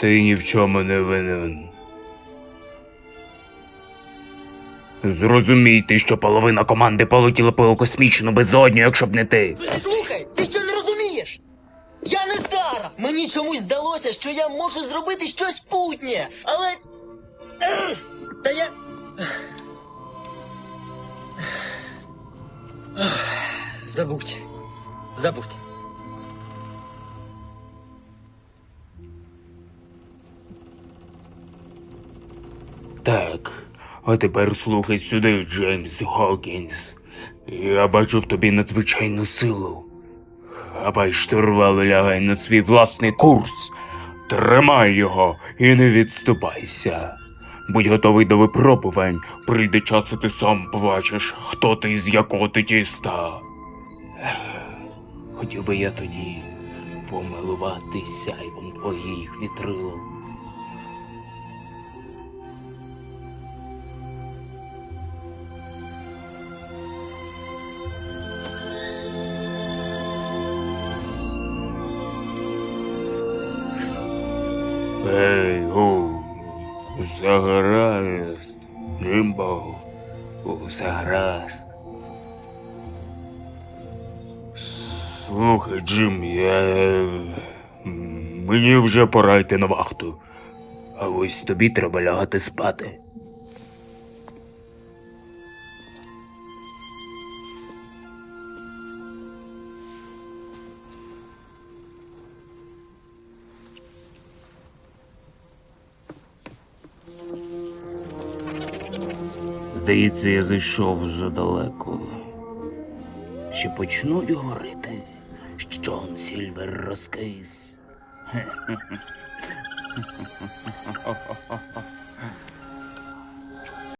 Ти ні в чому не винен. Зрозумійте, що половина команди полетіла по космічну безодню, якщо б не ти. Слухай, ти що не розумієш? Я не стара. Мені чомусь здалося, що я можу зробити щось путнє, але. Та я. Забудь. Забудь. Так, а тепер слухай сюди, Джеймс Хокінс. Я бачу в тобі надзвичайну силу. Хапай штурвал і лягай на свій власний курс. Тримай його і не відступайся. Будь готовий до випробувань. Прийде час, і ти сам побачиш, хто ти з якого ти тіста. Хотів би я тоді помилуватися сяйвом твоїх вітрил. Ей, гу, загаразд, гаразд, Джимбо, усе гаразд. Слухай, Джим, я. Мені вже пора йти на вахту. А ось тобі треба лягати спати. Здається, я зайшов задалеко. Ще почнуть говорити, що Джон Сільвер розкис.